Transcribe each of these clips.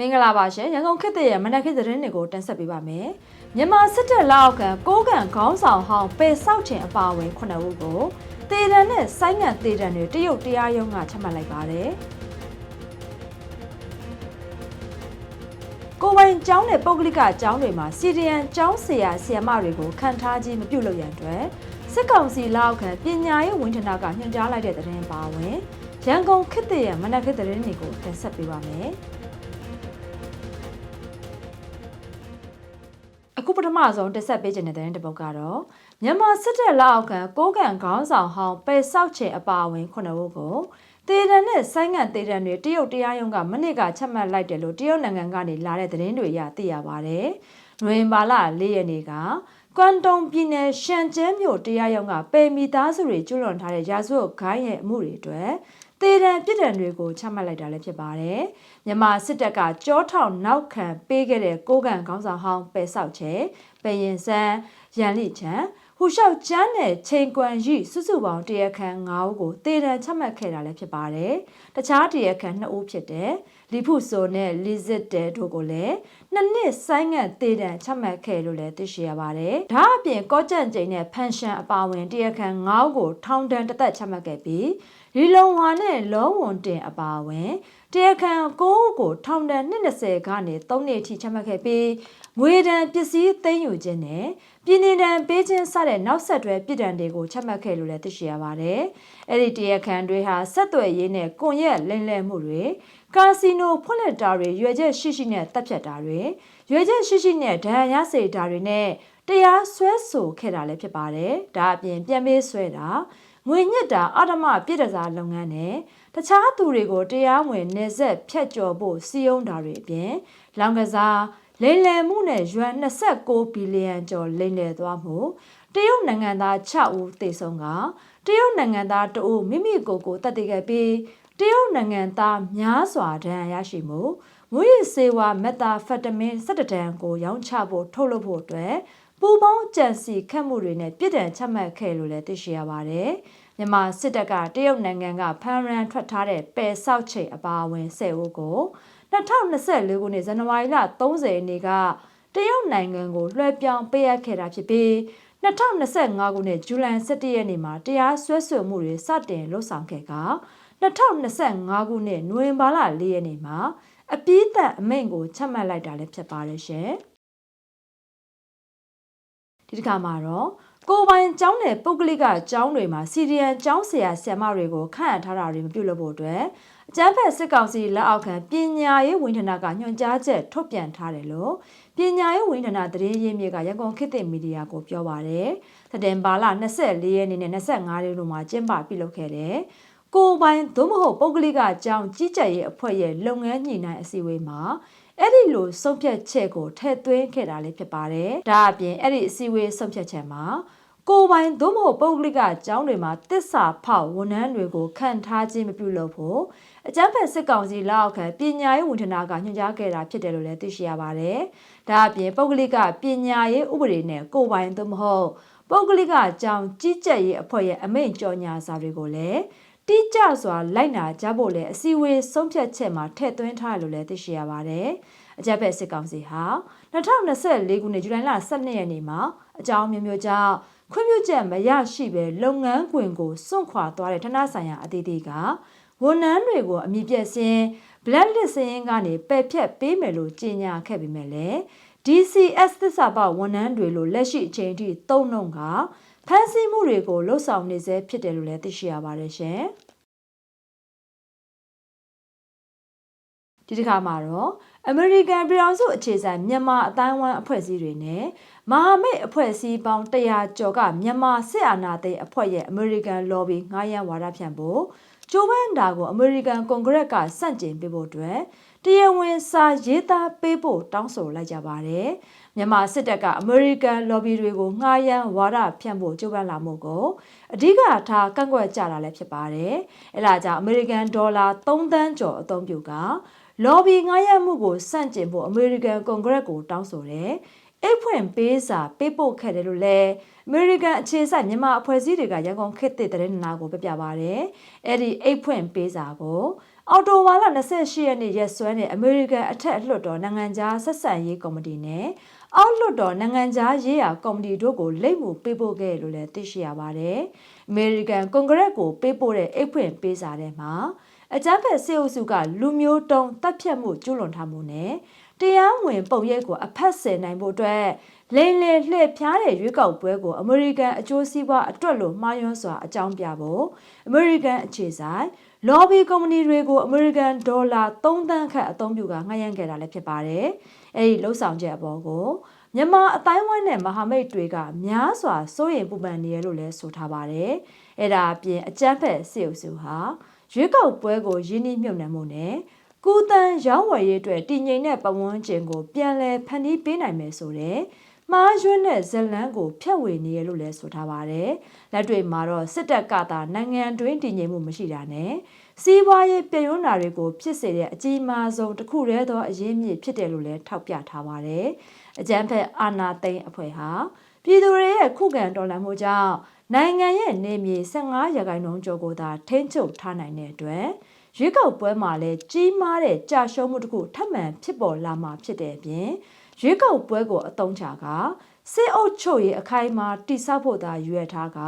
မင်္ဂလာပါရှင်ရန်ကုန်ခေတ်သစ်ရဲ့မနက်ခင်းသတင်းတွေကိုတင်ဆက်ပေးပါမယ်မြန်မာစစ်တပ်လက်အောက်ကကိုးကန်ခေါင်းဆောင်ဟောင်းပေဆောက်ချင်အပါအဝင်9ဦးကိုတေတံနဲ့ဆိုင်းငံတေတံတွေတရုတ်တရားရုံးကချမှတ်လိုက်ပါတယ်ကိုယ်ပိုင်ကျောင်းနဲ့ပုဂ္ဂလိကကျောင်းတွေမှာစီဒီယန်ကျောင်းဆရာဆရာမတွေကိုခံထားခြင်းမပြုလုပ်ရန်အတွက်စစ်ကောင်စီလက်အောက်ကပညာရေးဝန်ထမ်းကညွှန်ကြားလိုက်တဲ့သတင်းပါဝင်ရန်ကုန်ခေတ်သစ်ရဲ့မနက်ခင်းသတင်းတွေကိုတင်ဆက်ပေးပါမယ် အခုပထမဆုံးတက်ဆက်ပေးခြင်းတဲ့တဲ့တစ်ပုဒ်ကတော့မြန်မာစစ်တပ်လက်အောက်ကကိုးကန်ခေါင်းဆောင်ဟောင်းပေဆောက်ချေအပါအဝင်ခုနှစ်ဦးကိုတေတံနဲ့ဆိုင်းငံတေတံတွေတရုတ်တရားရုံးကမနစ်ကချက်မှတ်လိုက်တယ်လို့တရုတ်နိုင်ငံကနေလာတဲ့သတင်းတွေရသိရပါတယ်။နွေဘာလ၄ရက်နေ့ကကွမ်တုံပြည်နယ်ရှန်ကျဲမြို့တရားရုံးကပေမီသားစုတွေကျွလွန်ထားတဲ့ရာဇဝတ်ဂိုင်းရဲ့အမှုတွေအတွက် တေတံပြစ်ဒဏ်တွေကိုချမှတ်လိုက်တာလည်းဖြစ်ပါတယ်။မြန်မာစစ်တပ်ကကြောထောင်နောက်ခံပေးခဲ့တဲ့ကိုးကန်ခေါင်းဆောင်ဟောင်းပယ်ဆောက်ချေပရင်စန်းရန်လိချန်ဟူလျှောက်ကျန်းနဲ့ချိန်ကွမ်ရီစုစုပေါင်းတရခန်9ဦးကိုတေတံချမှတ်ခဲ့တာလည်းဖြစ်ပါတယ်။တခြားတရခန်2ဦးဖြစ်တဲ့လီဖုဆိုနဲ့လီဇစ်တဲတို့ကိုလည်းနှစ်နှစ်ဆိုင်းငံ့တေတံချမှတ်ခဲ့လို့လည်းသိရှိရပါတယ်။ဒါအပြင်ကော့ကြန့်ကျိန်နဲ့ဖန်ရှန်အပါဝင်တရခန်9ဦးကိုထောင်ဒဏ်တစ်သက်ချမှတ်ခဲ့ပြီး ရီလုံဝါနဲ့လောဝန်တင်အပါဝင်တရားခံကိုးကိုထောင်ဒဏ်20ကနေ3နှစ်အထိချမှတ်ခဲ့ပြီးငွေဒဏ်ပစ္စည်းသိမ်းယူခြင်းနဲ့ပြည်နေဒဏ်ပေးခြင်းစတဲ့နောက်ဆက်တွဲပြည်ဒဏ်တွေကိုချမှတ်ခဲ့လို့လည်းသိရှိရပါတယ်။အဲ့ဒီတရားခံတွေဟာဆက်သွယ်ရေးနဲ့ကွန်ရက်လိမ်လည်မှုတွေကာစီနိုဖွင့်လှစ်တာတွေရွေချက်ရှိရှိနဲ့တပ်ဖြတ်တာတွေရွေချက်ရှိရှိနဲ့ဒဏ်ရာရစေတာတွေနဲ့တရားစွဲဆိုခဲ့တာလည်းဖြစ်ပါတယ်။ဒါအပြင်ပြန်ပေးဆွဲတာ ငွေညစ်တာအဓမ္မပြည်တစားလုပ်ငန်းနဲ့တခြားသူတွေကိုတရားဝင်နေဆက်ဖြတ်ကျော်ဖို့စီယုံတာတွေအပြင်လောင်ကစားလိမ်လည်မှုနဲ့ယွမ်29ဘီလီယံကျော်လိမ်လည်သွားမှုတရုတ်နိုင်ငံသား6ဦးသေဆုံးကတရုတ်နိုင်ငံသား2ဦးမိမိကိုယ်ကိုတတ်သိခဲ့ပြီးတရုတ်နိုင်ငံသားများစွာဒဏ်ရာရရှိမှုမွေးစေဝါမက်တာဖက်တမင်း17တန်ကိုရောင်းချဖို့ထုတ်လုပ်ဖို့အတွက်ပူပေါင်းကြံစီခတ်မှုတွေနဲ့ပြည်တံချမှတ်ခဲ့လို့လည်းသိရှိရပါတယ်။ မြန်မာစစ်တပ်ကတရုတ်နိုင်ငံကဖမ်းရန်ထွက်ထားတဲ့ပယ်ဆောက်ချိန်အပါအဝင်၁၀ဦးကို2024ခုနှစ်ဇန်နဝါရီလ30ရက်နေ့ကတရုတ်နိုင်ငံကိုလွှဲပြောင်းပေးအပ်ခဲ့တာဖြစ်ပြီး2025ခုနှစ်ဇူလိုင်17ရက်နေ့မှာတရားစွဲဆိုမှုတွေစတင်လှုပ်ဆောင်ခဲ့က2025ခုနှစ်နိုဝင်ဘာလ4ရက်နေ့မှာအပြည့်သက်အမိန့်ကိုချမှတ်လိုက်တာလည်းဖြစ်ပါတယ်ရှင်။ဒီတစ်ခါမှာတော့ ကိုပိုင်ကျောင်းနယ်ပုဂ္ဂလိကကျောင်းတွေမှာစီရီယန်ကျောင်းဆရာဆရာမတွေကိုခန့်အပ်ထားတာတွေမပြုလုပ်ဖို့အတွက်အကြမ်းဖက်စစ်ကောင်စီလက်အောက်ခံပညာရေးဝန်ထမ်းကညွှန်ကြားချက်ထုတ်ပြန်ထားတယ်လို့ပညာရေးဝန်ထမ်းသတင်းရင်းမြစ်ကရန်ကုန်ခေတ်သစ်မီဒီယာကိုပြောပါရယ်။သတင်ဘာလ24ရက်နေ့နဲ့25ရက်နေ့မှာကျင်းပပြုလုပ်ခဲ့တယ်။ကိုပိုင်သို့မဟုတ်ပုဂ္ဂလိကကျောင်းကြီးကြပ်ရေးအဖွဲ့ရဲ့လုပ်ငန်းညှိနှိုင်းအစည်းအဝေးမှာ အဲ့ဒီလိုဆုံးဖြတ်ချက်ကိုထည့်သွင်းခဲ့တာလေးဖြစ်ပါတယ်။ဒါအပြင်အဲ့ဒီအစည်းအဝေးဆုံးဖြတ်ချက်မှာကိုပိုင်သို့မဟုတ်ပုဂ္ဂလိကကျောင်းတွေမှာတစ္ဆာဖောက်ဝန်ထမ်းတွေကိုခန့်ထားခြင်းမပြုလုပ်ဖို့အကြမ်းဖက်စစ်ကောင်စီလက်အောက်ခံပညာရေးဝန်ထမ်းကညွှန်ကြားခဲ့တာဖြစ်တယ်လို့လည်းသိရှိရပါတယ်။ဒါအပြင်ပုဂ္ဂလိကပညာရေးဥပဒေနဲ့ကိုပိုင်သို့မဟုတ်ပုဂ္ဂလိကကျောင်းကြီးကြပ်ရေးအဖွဲ့ရဲ့အမိန့်ကြော်ညာစာတွေကိုလည်း တိကျစွာလိုက်နာကြဖို့လည်းအစည်းအဝေးဆုံးဖြတ်ချက်မှာထည့်သွင်းထားတယ်လို့လည်းသိရှိရပါတယ်။အကြမ်းဖက်စစ်ကောင်စီဟာ2024ခုနှစ်ဇူလိုင်လ12ရက်နေ့မှာအကြောင်းမျိုးမျိုးကြောင့်ခွင့်ပြုချက်မရရှိဘဲလုပ်ငန်းခွင်ကိုစွန့်ခွာသွားတဲ့ဌာနဆိုင်ရာအသီးသီးကဝန်ထမ်းတွေကိုအမည်ပြည့်စင် blacklist စင်းကနေပယ်ဖြတ်ပေးမယ်လို့ကြေညာခဲ့ပေမဲ့လည်း DCS သစ္စာပဝန်ထမ်းတွေလို့လက်ရှိအချိန်ထိသုံးနှုံက ဖမ်းဆီးမှုတွေကိုလှုပ်ဆောင်နေစေဖြစ်တယ်လို့လည်းသိရှိရပါတယ်ရှင်။ဒီတစ်ခါမှာတော့ American ပြည်အောင်စုအခြေဆိုင်မြန်မာအတိုင်းဝမ်အဖွဲ့အစည်းတွေနဲ့မဟာမိတ်အဖွဲ့အစည်းပေါင်း100ကျော်ကမြန်မာစစ်အာဏာသိမ်းအဖွဲ့ရဲ့ American Lobby ငှားရမ်းဝါဒဖြန့်ဖို့ဂျိုးဘန်ဒါကို American Congress ကစန့်ကျင်ပေးဖို့အတွက်တရားဝင်စာရေးသားပေးဖို့တောင်းဆိုလိုက်ကြပါတယ်။ မြန်မာစစ်တပ်က American Lobby တွေကိုငှားရမ်းဝါဒဖြန့်ဖို့ကြိုးပမ်းလာမှုကိုအဓိကထားကန့်ကွက်ကြတာလည်းဖြစ်ပါတယ်။အဲဒါကြောင့် American Dollar 3သန်းကျော်အသုံးပြုကလော်ဘီငှားရမ်းမှုကိုစန့်ကျင်ဖို့အမေရိကန်ကွန်ဂရက်ကိုတောင်းဆိုတယ်။အိတ်ဖွင့်ပေးစာပေးပို့ခဲ့တယ်လို့လည်းအမေရိကန်အခြေစိုက်မြန်မာအဖွဲ့အစည်းတွေကရန်ကုန်ခေတ်သစ်သတင်းနာကိုပြပြပါဗျ။အဲ့ဒီအိတ်ဖွင့်ပေးစာကိုအော်တိုဝါလာ28ရက်နေ့ရက်စွဲနဲ့အမေရိကန်အထက်အလွှတ်တော်နိုင်ငံခြားဆက်ဆံရေးကော်မတီနဲ့ အောက်လွှတ်တော်နိုင်ငံခြားရေးရာကော်မတီတို့ကိုလိပ်မှုပေးပို့ခဲ့လို့လည်းသိရှိရပါတယ်။အမေရိကန်ကွန်ဂရက်ကိုပေးပို့တဲ့အိတ်ဖွင့်ပေးစာထဲမှာအကြမ်းဖက်စစ်အုပ်စုကလူမျိုးတုံးတပ်ဖြတ်မှုကျူးလွန်ထားမှုနဲ့တရားဝင်ပုံရိပ်ကိုအဖက်ဆယ်နိုင်ဖို့အတွက်လိန်လေလှည့်ဖျားတဲ့ရွေးကောက်ပွဲကိုအမေရိကန်အကျိုးစီးပွားအတွက်လို့မှားယွင်းစွာအကြောင်းပြဖို့အမေရိကန်အခြေဆိုင် lobby ကုမ္ပဏီတွေကိုအမေရိကန်ဒေါ်လာ3သန်းခန့်အသုံးပြုကငှားရမ်းခဲ့တာလည်းဖြစ်ပါတယ်။ အဲဒီလှုပ်ဆောင်ချက်အပေါ်ကိုမြန်မာအတိုင်းဝိုင်းနဲ့မဟာမိတ်တွေကများစွာစိုးရိမ်ပူပန်နေရလို့လည်းဆိုထားပါတယ်။အဲဒါအပြင်အကြမ်းဖက်စစ်အုပ်စုဟာရွေးကောက်ပွဲကိုရင်းနှီးမြှုပ်နှံမှုနဲ့ကူတန်ရောင်းဝယ်ရေးအတွက်တည်ငြိမ်တဲ့ပဝန်းကျင်ကိုပြန်လည်ဖန်တီးပေးနိုင်မယ်ဆိုတဲ့မှားယွင်းတဲ့ဇလန်းကိုဖြတ်ဝေနေရလို့လည်းဆိုထားပါတယ်။လက်တွေ့မှာတော့စစ်တပ်ကသာနိုင်ငံတွင်းတည်ငြိမ်မှုမရှိတာနဲ့ စီးပွားရေးပြည်ယွန်းတာတွေကိုဖြစ်စေတဲ့အကြီးမားဆုံးတစ်ခုတည်းသောအရင်းမြစ်ဖြစ်တယ်လို့လည်းထောက်ပြထားပါတယ်။အကြမ်းဖက်အာဏာသိမ်းအဖွဲ့ဟာပြည်သူတွေရဲ့ခုခံတော်လှန်မှုကြောင့်နိုင်ငံရဲ့နေမြေ15ရာခိုင်နှုန်းကျော်ကိုသာထိန်းချုပ်ထားနိုင်တဲ့အတွက်ရွေးကောက်ပွဲမှာလည်းကြီးမားတဲ့ကြာရှုံးမှုတစ်ခုထပ်မံဖြစ်ပေါ်လာမှာဖြစ်တဲ့အပြင်ရွေးကောက်ပွဲကိုအသုံးချကစစ်အုပ်ချုပ်ရေးအခိုင်အမာတိစောက်ဖို့သာရွေးထားက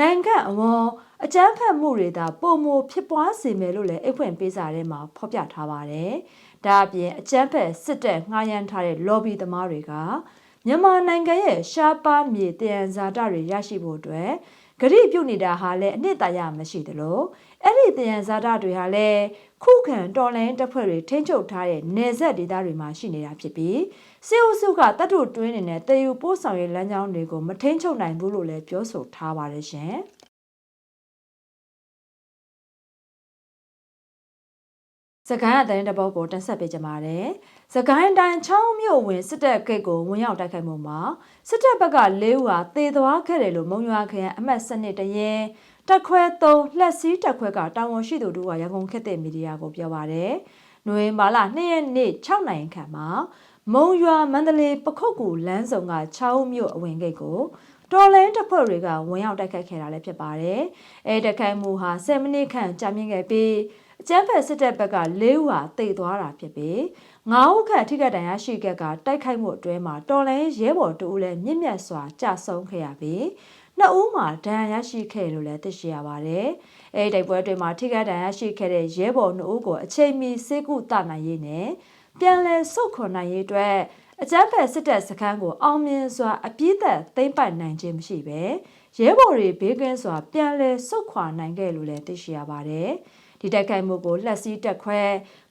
နိုင်ငံအဝန်အကြမ်းဖက်မှုတွေသာပုံမဖြစ်ပွားစေမယ်လို့လည်းအိတ်ဖွင့်ပေးစာထဲမှာဖော်ပြထားပါတယ်။ဒါအပြင်အကြမ်းဖက်စစ်တပ်ငှားရမ်းထားတဲ့ lobby သမားတွေကမြန်မာနိုင်ငံရဲ့ရှားပါးမြေတယံဇာတတွေရရှိဖို့အတွက်ဂရိပြုတ်နေတာဟာလည်းအနှစ်သာရမရှိသလိုအဲ့ဒီတယံဇာတတွေဟာလည်းခုခံတော်လှန်တပ်ဖွဲ့တွေထိန်းချုပ်ထားတဲ့နယ်စပ်ဒေသတွေမှာရှိနေတာဖြစ်ပြီး စစ်အုပ်စုကတတ်ထုတွင်းနေတဲ့တည်ယူပို့ဆောင်ရေးလမ်းကြောင်းတွေကိုမထိန်းချုပ်နိုင်ဘူးလို့လည်းပြောဆိုထားပါတယ်ရှင်။စကိုင်းအတိုင်းတပုတ်ကိုတင်ဆက်ပေးကြပါတယ်။စကိုင်းတိုင်းချောင်းမြို့ဝင်စစ်တပ်ဂိတ်ကိုဝင်ရောက်တိုက်ခိုက်မှုမှာစစ်တပ်ဘက်က၄ဦးဟာတေသွားခဲ့တယ်လို့မုံရွာခရိုင်အမှတ်စနစ်တရင်တက်ခွဲ3လက်စည်းတက်ခွဲကတာဝန်ရှိသူတို့ကရန်ကုန်ခေတ်တဲ့မီဒီယာကိုပြောပါတယ်။ နိုဝင်ဘာလ2ရက်နေ့6နိုင်ခန့်မှာမုံရွာမန္တလေးပခုတ်ကူလမ်းဆောင်က6ဦးမြို့အဝင်ဂိတ်ကိုတော်လိုင်းတပ်ဖွဲ့တွေကဝင်ရောက်တိုက်ခိုက်ခဲ့တာလည်းဖြစ်ပါတယ်။အဲတိုက်ခိုက်မှုဟာ10မိနစ်ခန့်ကြာမြင့်ခဲ့ပြီးအကြမ်းဖက်စစ်တပ်ဘက်က၄ဦးဟာတိတ်သွားတာဖြစ်ပြီး၅ဦးခန့်ထိခိုက်ဒဏ်ရာရှိခဲ့ကတိုက်ခိုက်မှုအတွဲမှာတော်လိုင်းရဲဘော်တူဦးလည်းမြင့်မြတ်စွာကြာဆုံးခဲ့ရပြီး နှစ်ဦးမှာဒဏ်ရာရရှိခဲ့လို့လည်းသိရှိရပါတယ်။အဲဒီတိုက်ပွဲတွေမှာထိခိုက်ဒဏ်ရာရှိခဲ့တဲ့ရဲဘော်နှစ်ဦးကိုအချိန်မီစေကုသနိုင်ရေးနဲ့ပြန်လည်ဆုတ်ခွန်နိုင်ရေးအတွက်အကြမ်းဖက်စစ်တပ်စခန်းကိုအောင်မြင်စွာအပြည့်သက်သိမ်းပိုက်နိုင်ခြင်းမရှိပဲရဲဘော်တွေဘေးကင်းစွာပြန်လည်ဆုတ်ခွာနိုင်ခဲ့လို့လည်းသိရှိရပါတယ်။ ဒီတိုက်ခိုက်မှုကိုလက်စည်းတက်ခွဲ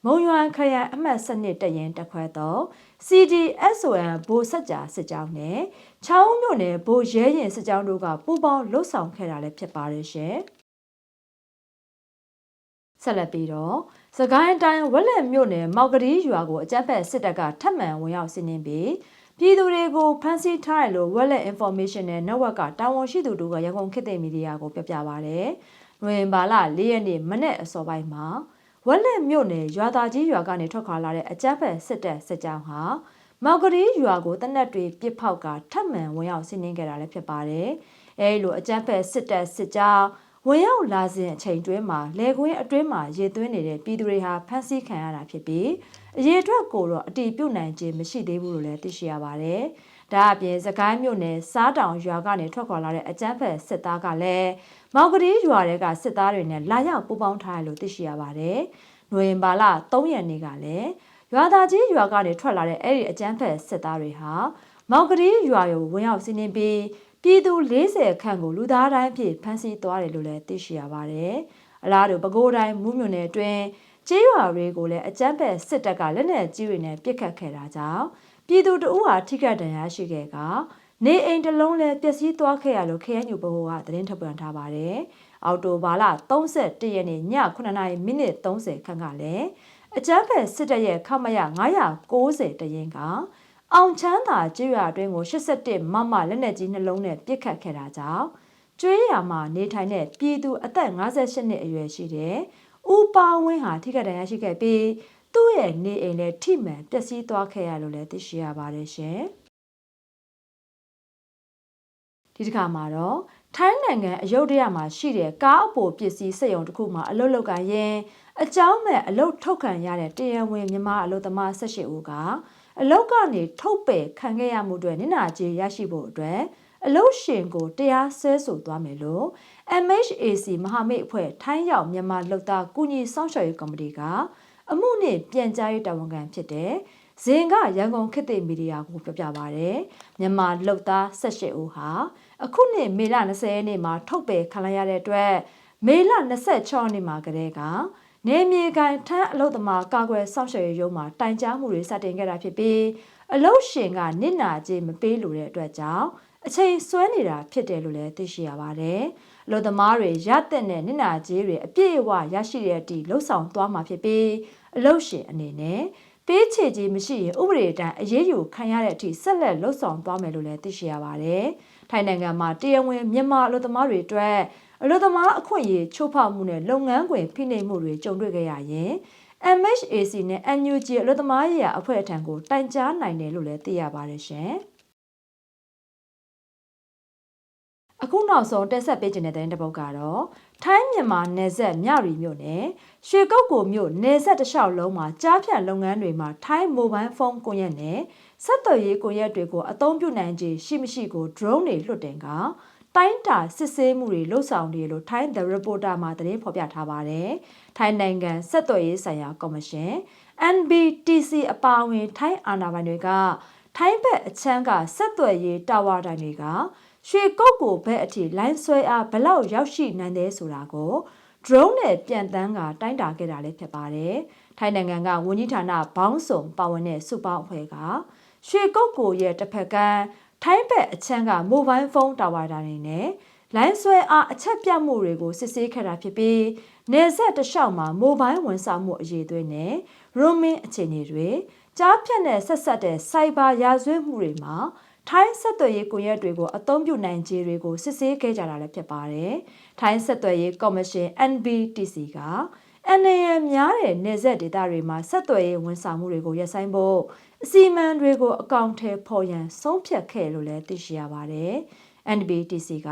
မုံရွာခရိုင်အမှတ်စနစ်တရင်တက်ခွဲတော့ CDSON ဘိုးစက်ကြာစစ်ကြောင်းနဲ့ချောင်းမြို့နယ်ဘိုးရဲရင်စစ်ကြောင်းတို့ကပူးပေါင်းလှုပ်ဆောင်ခဲ့တာလည်းဖြစ်ပါတယ်ရှင်ဆက်လက်ပြီးတော့စကိုင်းတိုင်းဝက်လက်မြို့နယ်မောက်ကလေးရွာကိုအကြမ်းဖက်စစ်တပ်ကထပ်မံဝင်ရောက်စီးနင်းပြီးပြည်သူတွေကိုဖမ်းဆီးထားတယ်လို့ Wallet Information နဲ့ Network ကတာဝန်ရှိသူတို့ကရန်ကုန်ခေတ်သစ်မီဒီယာကိုပြောပြပါဗျ။ နိုဝင်ဘာလ၄ရက်နေ့မနေ့အစောပိုင်းမှာဝက်လက်မြို့နယ်ရွာသားကြီးရွာကနေထွက်ခွာလာတဲ့အကြမ်းဖက်စစ်တပ်စစ်ကြောင်းဟာမောက်ကလေးရွာကိုတနက်တွေပစ်ဖောက်ကထပ်မံဝင်ရောက်စီးနင်းခဲ့တာလည်းဖြစ်ပါတယ်။အဲဒီလိုအကြမ်းဖက်စစ်တပ်စစ်ကြောင်းဝင်ရောက်လာစဉ်အချိန်တွင်းမှာလေကွင်းအတွင်းမှာရေသွင်းနေတဲ့ပြည်သူတွေဟာဖမ်းဆီးခံရတာဖြစ်ပြီးအရေးအတွက်ကိုတော့အတီးပြုတ်နိုင်ခြင်းမရှိသေးဘူးလို့လည်းသိရှိရပါတယ်။ ဒါအပြင်စကိုင်းမြို့နယ်စားတောင်ရွာကနေထွက်ခွာလာတဲ့အကြမ်းဖက်စစ်သားကလည်းမောင်ကလေးရွာတွေကစစ်သားတွေနဲ့လာရောက်ပူးပေါင်းထားရလို့သိရှိရပါတယ်။နိုဝင်ဘာလ3ရက်နေ့ကလည်းရွာသားကြီးရွာကနေထွက်လာတဲ့အဲ့ဒီအကြမ်းဖက်စစ်သားတွေဟာမောင်ကလေးရွာကိုဝင်ရောက်စီးနင်းပြီးပြည်သူ40ခန့်ကိုလူသားတိုင်းအဖြစ်ဖမ်းဆီးသွားတယ်လို့လည်းသိရှိရပါတယ်။အလားတူပဲခူးတိုင်းမူးမြို့နယ်အတွင်းကျေးရွာတွေကိုလည်းအကြမ်းဖက်စစ်တပ်ကလက်နက်ကြီးတွေနဲ့ပစ်ခတ်ခဲ့တာကြောင့် ပြည်သူတအုပ်ဟာထိခိုက်ဒဏ်ရာရှိခဲ့ကနေအိမ်တစ်လုံးလည်းပျက်စီးသွားခဲ့ရလို့ KNU ဘဟုကသတင်းထုတ်ပြန်ထားပါတယ်။အော်တိုဘာလ31ရက်နေ့ည9:30မိနစ်30ခန့်ကလည်းအကြမ်းဖက်စစ်တပ်ရဲ့ခမရ990တရင်ကအောင်ချမ်းသာကျေးရွာအတွင်းကို81မမလက်နက်ကြီးနှလုံးနဲ့ပစ်ခတ်ခဲ့တာကြောင့်ကျွေးရမှာနေထိုင်တဲ့ပြည်သူအသက်58နှစ်အရွယ်ရှိတဲ့ဦးပါဝင်းဟာထိခိုက်ဒဏ်ရာရှိခဲ့ပြီး သူ့ရဲ့နေအိမ်လည်းထိမှန်ပျက်စီးသွားခဲ့ရလို့လည်းသိရှိရပါတယ်ရှင်။ဒီတစ်ခါမှာတော့ထိုင်းနိုင်ငံအယုဒ္ဓယမှာရှိတဲ့ကားအပိုပစ္စည်းစက်ရုံတစ်ခုမှာအလုပ်လုပ်ကရင်အကြောင်းမဲ့အလုပ်ထုတ်ခံရတဲ့တရံဝင်မြန်မာအလုပ်သမား18ဦးကအလုပ်ကနေထုတ်ပယ်ခံခဲ့ရမှုတွေနင်နာကြေးရရှိဖို့အတွက်အလုပ်ရှင်ကိုတရားစွဲဆိုသွားမယ်လို့ MHAC မဟာမိတ်အဖွဲ့ထိုင်းရောက်မြန်မာလုပ်သားကုညီစောင့်ရှောက်ရေးကော်မတီက အမှုနှင့်ပြန်ကြားရေးတာဝန်ခံဖြစ်တဲ့ဇင်ကရန်ကုန်ခေတ်သစ်မီဒီယာကိုပြောပြပါရယ်မြန်မာလုပ်သား18ဦးဟာအခုနှစ်မေလ20ရက်နေ့မှာထုတ်ပယ်ခံလိုက်ရတဲ့အတွက်မေလ26ရက်နေ့မှာကတည်းကနေမြေကန်ထမ်းအလုသမာကာကွယ်စောင့်ရှောက်ရေးရုံးမှာတိုင်ကြားမှုတွေစတင်ခဲ့တာဖြစ်ပြီးအလုရှင်ကနစ်နာကြေးမပေးလိုတဲ့အတွက်ကြောင့်အချိန်ဆွဲနေတာဖြစ်တယ်လို့လည်းသိရှိရပါတယ်။ အလုသမားတွေရတဲ့နဲ့နစ်နာကြေးတွေအပြည့်အဝရရှိတဲ့အထိလှုပ်ဆောင်သွားမှာဖြစ်ပြီးအလုရှင်အနေနဲ့ပေးချေကြီးမရှိရင်ဥပဒေတိုင်းအရေးယူခံရတဲ့အထိဆက်လက်လှုပ်ဆောင်သွားမယ်လို့လည်းသိရှိရပါတယ်။ထိုင်းနိုင်ငံမှာတရားဝင်မြန်မာအလုသမားတွေအတွက်အလို့သမားအခွင့်အရေးချိုးဖောက်မှုနဲ့လုပ်ငန်းခွင်ဖိနှိပ်မှုတွေကြုံတွေ့ခဲ့ရရင် MHAC နဲ့ NUG အလို့သမားရေးအဖွဲ့အထံကိုတိုင်ကြားနိုင်တယ်လို့လည်းသိရပါတယ်ရှင်။ အခုနောက်ဆုံးတက်ဆက်ပေးခြင်းတဲ့တဲ့တပုတ်ကတော့ထိုင်းမြန်မာနယ်စပ်မြရီမြို့နယ်ရွှေကုတ်ကိုမြို့နယ်စပ်တစ်လျှောက်လုံးမှာကြားဖြတ်လုပ်ငန်းတွေမှာထိုင်းမိုဘိုင်းဖုန်းကွန်ရက်နဲ့ဆက်သွယ်ရေးကွန်ရက်တွေကိုအသုံးပြုနိုင်ခြင်းရှိမရှိကို drone တွေလွှတ်တင်ကတိုင်းတာစစ်ဆေးမှုတွေလှုပ်ဆောင်နေလို့ထိုင်း The Reporter မှာသတင်းဖော်ပြထားပါတယ်။ထိုင်းနိုင်ငံဆက်သွယ်ရေးဆိုင်ရာကော်မရှင် NBTC အပါအဝင် ထိုင်းအာဏာပိုင်တွေကထိုင်းဘက်အချမ်းကဆက်သွယ်ရေးတာဝါတိုင်တွေက ရွှေကုတ်ကိုဘက်အထိလိုင်းဆွဲအားဘလောက်ရောက်ရှိနိုင်တယ်ဆိုတာကို drone နဲ့ပြန်တန်းကတိုင်းတာခဲ့တာလည်းဖြစ်ပါတယ်။ထိုင်းနိုင်ငံကဝန်ကြီးဌာနဘောင်းစုံပါဝင်တဲ့စုပေါင်းအဖွဲ့ကရွှေကုတ်ကိုရဲ့တစ်ဖက်ကထိုင်းဘက်အချမ်းကမိုဘိုင်းဖုန်းတာဝါတာတွေနဲ့လိုင်းဆွဲအားအချက်ပြမှုတွေကိုစစ်ဆေးခဲ့တာဖြစ်ပြီးနေဆက်တလျှောက်မှာမိုဘိုင်းဝန်ဆောင်မှုအရေးသွေးနဲ့ရိုမင်းအခြေအနေတွေကြားဖြတ်နဲ့ဆက်ဆက်တဲ့စိုက်ဘာရာဇဝတ်မှုတွေမှာ ထိုင်းဆက်သွယ်ရေးကွန်ရက်တွေကိုအသုံးပြုနိုင်ခြေတွေကိုစစ်ဆေးခဲ့ကြတာလည်းဖြစ်ပါတယ်။ထိုင်းဆက်သွယ်ရေးကော်မရှင် NBTC ကအန်ရများတဲ့နေဆက်ဒေသတွေမှာဆက်သွယ်ရေးဝန်ဆောင်မှုတွေကိုရပ်ဆိုင်းဖို့အစီအမံတွေကိုအကောင့်ထဲပေါ်ရန်ဆုံးဖြတ်ခဲ့လို့လည်းသိရှိရပါတယ်။ NBTC က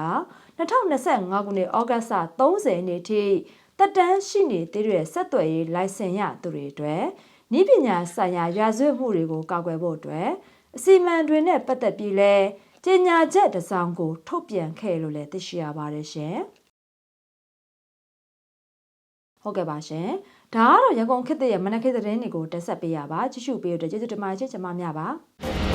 2025ခုနှစ်ဩဂတ်စ်30နေ့ထိတက်တန်းရှိနေသေးတဲ့ဆက်သွယ်ရေးလိုင်စင်ရသူတွေအတွက်ဤပညာဆိုင်ရာရာဇဝတ်မှုတွေကိုကာကွယ်ဖို့အတွက် အစီအမံတွေနဲ့ပတ်သက်ပြီးလဲကြေညာချက်တစ်စောင်ကို ထုတ်ပြန်ခဲ့လို့လည်းသိရှိရပါတယ်ရှင်။ဟုတ်ကဲ့ပါရှင်။ဒါကတော့ရန်ကုန်ခေတ်သစ်ရဲ့မနက်ခေတ်သတင်းတွေကိုတက်ဆက်ပေးရပါကြည့်ရှုပေးရတဲ့ကျေးဇူးတင်ပါတယ်ကျွန်မများပါ။